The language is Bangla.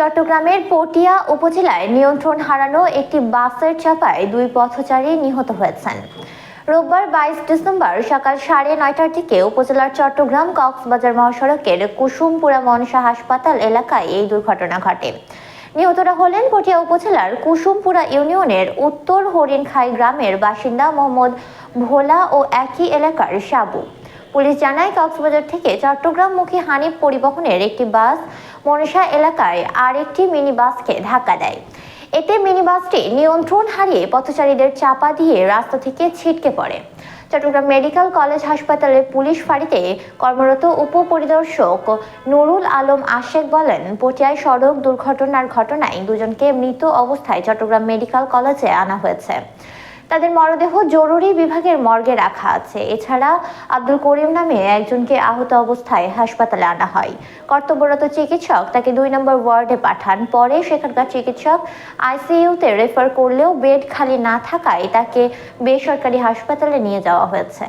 চট্টগ্রামের পটিয়া উপজেলায় নিয়ন্ত্রণ হারানো একটি বাসের চাপায় দুই পথচারী নিহত হয়েছেন। রোববার বাইশ ডিসেম্বর সকাল সাড়ে নয়টার দিকে উপজেলার চট্টগ্রাম কক্সবাজার মহাসড়কের কুসুমপুরা মনসা হাসপাতাল এলাকায় এই দুর্ঘটনা ঘটে। নিহতরা হলেন পটিয়া উপজেলার কুসুমপুরা ইউনিয়নের উত্তর হরিণখাই গ্রামের বাসিন্দা মোহাম্মদ ভোলা ও একই এলাকার সাবু। পুলিশ জানায়, কক্সবাজার থেকে চট্টগ্রামমুখী হানিফ পরিবহনের একটি বাস মনসা এলাকায় আরেকটি মিনি বাসকে ধাক্কা দেয়। এতে মিনি বাসটি নিয়ন্ত্রণ হারিয়ে পথচারীদের চাপা দিয়ে রাস্তা থেকে ছিটকে পড়ে। চট্টগ্রাম মেডিকেল কলেজ হাসপাতালের পুলিশ ফাঁড়িতে কর্মরত উপপরিদর্শক নুরুল আলম আশেক বলেন, পটিয়ায় সড়ক দুর্ঘটনার ঘটনায় দুজনকে মৃত অবস্থায় চট্টগ্রাম মেডিকেল কলেজে আনা হয়েছে। তাদের মরদেহ জরুরি বিভাগের মর্গে রাখা আছে। এছাড়া আব্দুল করিম নামে একজনকে আহত অবস্থায় হাসপাতালে আনা হয়। কর্তব্যরত চিকিৎসক তাকে দুই নম্বর ওয়ার্ডে পাঠান। পরে সেখানকার চিকিৎসক আইসিইউতে রেফার করলেও বেড খালি না থাকায় তাকে বেসরকারি হাসপাতালে নিয়ে যাওয়া হয়েছে।